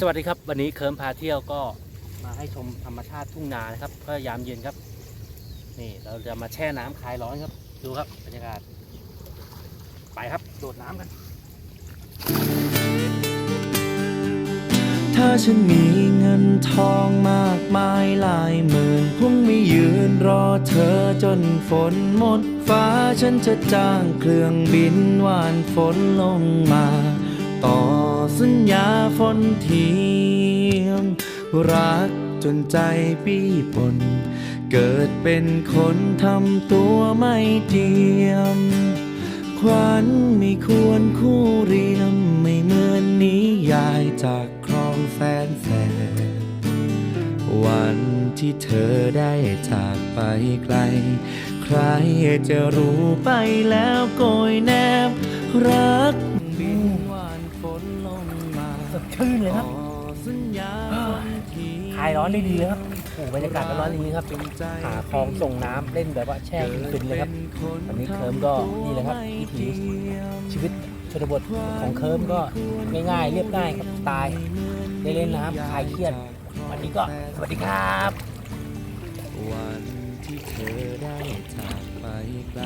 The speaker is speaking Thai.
สวัสดีครับ วันนี้เคิร์มพาเที่ยวก็มาให้ชมธรรมชาติทุ่งนานะครับก็ยามเย็นครับ นี่เราจะมาแช่น้ำคลายร้อนครับ ดูครับบรรยากาศ ไปครับโดดน้ำกัน ถ้าฉันมีเงินทองมากมายหลายหมื่นคงไม่ยืนรอเธอจนฝนหมดฟ้าฉันจะจ้างเครื่องบินหวานฝนลงมา ต่อสัญญา ฝนเทียม รักจนใจปีปน เกิดเป็นคนทำตัวไม่เทียม ขวัญไม่ควรคู่เรียม ไม่เหมือนนิยายจากครองแฟนแฟนวันที่เธอได้จากไปไกล ใครจะรู้ไปแล้วโกยแนบ รักบินวานฝนลง ดชื่นเลยครับต่อสัญญาฝนทีคลายร้อนได้ดีเลยครับโอ้บรรยากาศร้อนๆอย่างนี้ครับหาคลองส่งน้ำเล่นแบบว่าแช่ฟินๆเลยครับวันนี้เคิร์มก็นี่แหละครับวิถีชีวิตชนบทของเคิร์มก็ง่ายๆ เรียบง่ายครับสไตล์ได้เล่นน้ำคลายเครียดวันนี้ก็สวัสดีครับ วันที่เธอได้จากไปไกล